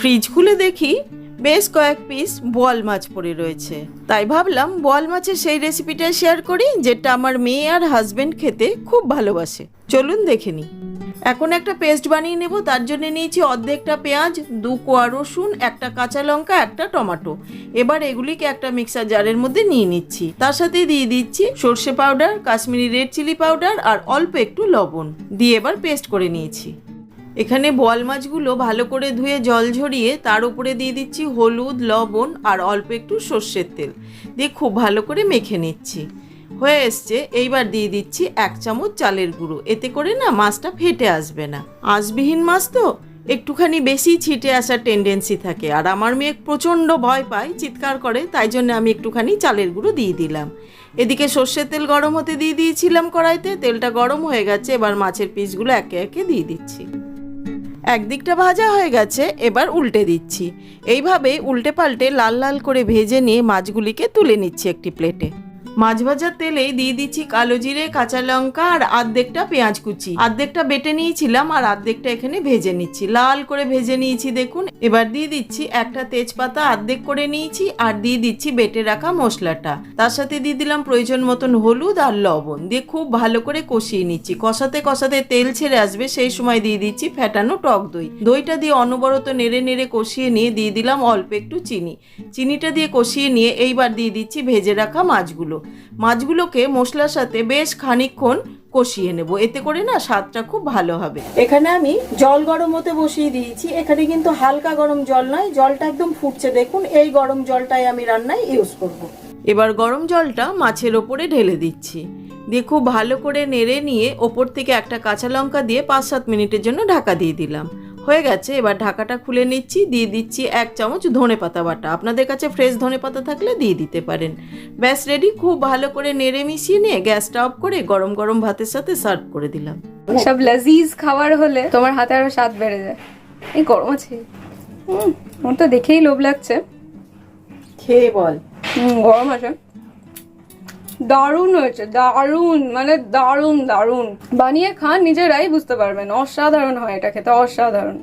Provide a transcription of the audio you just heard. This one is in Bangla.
ফ্রিজ খুলে দেখি বেশ কয়েক পিস বোয়াল মাছ পড়ে রয়েছে। তাই ভাবলাম বোয়াল মাছের সেই রেসিপিটা শেয়ার করি, যেটা আমার মেয়ে আর হাজবেন্ড খেতে খুব ভালোবাসে। চলুন দেখে নিই। এখন একটা পেস্ট বানিয়ে নেব, তার জন্য নিয়েছি অর্ধেকটা পেঁয়াজ, দু কোয়া রসুন, একটা কাঁচা লঙ্কা, একটা টমেটো। এবার এগুলিকে একটা মিক্সার জারের মধ্যে নিয়ে নিচ্ছি। তার সাথে দিয়ে দিচ্ছি সর্ষে powder Kashmiri red chilli powder আর অল্প একটু লবণ। দিয়ে এবার পেস্ট করে নিয়েছি। এখানে বোয়াল মাছগুলো ভালো করে ধুয়ে জল ঝরিয়ে তার উপরে দিয়ে দিচ্ছি হলুদ, লবণ আর অল্প একটু সর্ষের তেল। দিয়ে খুব ভালো করে মেখে নিচ্ছি। হয়ে এসছে, এইবার দিয়ে দিচ্ছি এক চামচ চালের গুঁড়ো। এতে করে না মাছটা ফেটে আসবে না। আঁশবিহীন মাছ তো? একটুখানি বেশি ছিটে আসার টেন্ডেন্সি থাকে আর আমার মেয়ে প্রচণ্ড ভয় পায়, চিৎকার করে, তাই জন্য আমি একটুখানি চালের গুঁড়ো দিয়ে দিলাম। এদিকে সর্ষের তেল গরম হতে দিয়ে দিয়েছিলাম কড়াইতে, তেলটা গরম হয়ে গেছে, এবার মাছের পিসগুলো একে একে দিয়ে দিচ্ছি। একদিকটা ভাজা হয়ে গেছে, এবার উল্টে দিচ্ছি। এইভাবে উল্টে পাল্টে লাল লাল করে ভেজে নিয়ে মাছগুলিকে তুলে নিচ্ছি একটি প্লেটে। মাছ ভাজার তেলেই দিয়ে দিচ্ছি কালো জিরে, কাঁচা লঙ্কা আর আর্ধেকটা পেঁয়াজ কুচি। আর্ধেকটা বেটে নিয়েছিলাম আর আর্ধেকটা এখানে ভেজে নিচ্ছি। লাল করে ভেজে নিয়েছি, দেখুন। এবার দিয়ে দিচ্ছি একটা তেজপাতা আর্ধেক করে নিয়েছি আর দিয়ে দিচ্ছি বেটে রাখা মশলাটা। তার সাথে দিয়ে দিলাম প্রয়োজন মতন হলুদ আর লবণ। দিয়ে খুব ভালো করে কষিয়ে নিচ্ছি। কষাতে কষাতে তেল ছেড়ে আসবে, সেই সময় দিয়ে দিচ্ছি ফ্যাটানো টক দই। দইটা দিয়ে অনবরত নেড়ে নেড়ে কষিয়ে নিয়ে দিয়ে দিলাম অল্প একটু চিনি। চিনিটা দিয়ে কষিয়ে নিয়ে এইবার দিয়ে দিচ্ছি ভেজে রাখা মাছগুলো। মাছগুলোকে মশলার সাথে বেশ খানিকক্ষণ কষিয়ে নেব। এতে করে না স্বাদটা খুব ভালো হবে। এখানে আমি জল গরম হতে বসিয়ে দিয়েছি। এখানে কিন্তু হালকা গরম জল নয়, জলটা একদম ফুটছে। দেখুন, এই গরম জলটাই আমি রান্নায় ইউজ করব। এবার গরম জলটা মাছের ওপরে ঢেলে দিচ্ছি। দিয়ে খুব ভালো করে নেড়ে নিয়ে ওপর থেকে একটা কাঁচা লঙ্কা দিয়ে পাঁচ সাত মিনিটের জন্য ঢাকা দিয়ে দিলাম। হয়ে গেছে এবার ঢাকাটা খুলে নিচ্ছি দিয়ে দিচ্ছি এক চামচ ধনে পাতা বাটা। আপনাদের কাছে ফ্রেশ ধনে পাতা থাকলে দিয়ে দিতে পারেন। ব্যাস রেডি খুব ভালো করে নেড়ে মিশিয়ে নিয়ে গ্যাসটা অফ করে গরম গরম ভাতের সাথে সার্ভ করে দিলাম। সব লাজিজ খাবার হলে তোমার হাতে আরও স্বাদ বেড়ে যায়। এই গরম আছে। হুম তো দেখেই লোভ লাগছে। খেয়ে বল। হুম গরম আছে। দারুণ হয়েছে, দারুণ মানে দারুণ দারুণ। বানিয়ে খান, নিজেরাই বুঝতে পারবেন, অসাধারণ হয় এটা খেতে, অসাধারণ।